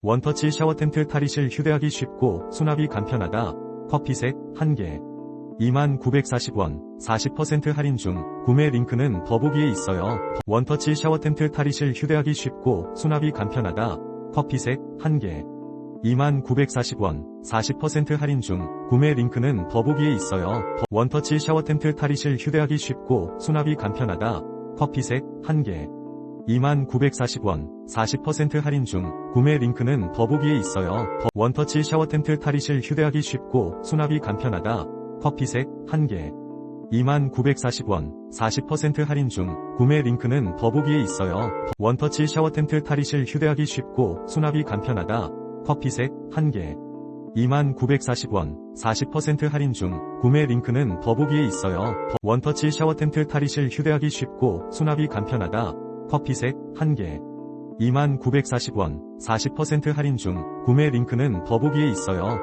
원터치 샤워템틀 탈의실 휴대하기 쉽고 수납이 간편하다. 커피색 1개. 2940원, 40% 할인 중, 구매 링크는 더보기에 있어요. 원터치 샤워템틀 탈의실 휴대하기 쉽고 수납이 간편하다. 커피색 1개. 2940원, 40% 할인 중, 구매 링크는 더보기에 있어요. 원터치 샤워템틀 탈의실 휴대하기 쉽고 수납이 간편하다. 커피색 1개. 2940원, 40% 할인 중, 구매 링크는 더보기에 있어요. 원터치 샤워템틀 탈의실 휴대하기 쉽고 수납이 간편하다. 커피색 1개. 2940원, 40% 할인 중, 구매 링크는 더보기에 있어요. 원터치 샤워템틀 탈의실 휴대하기 쉽고 수납이 간편하다. 커피색 1개. 2940원, 40% 할인 중, 구매 링크는 더보기에 있어요. 원터치 샤워템틀 탈의실 휴대하기 쉽고 수납이 간편하다. 커피색 1개. 2940원, 40% 할인 중, 구매 링크는 더보기에 있어요.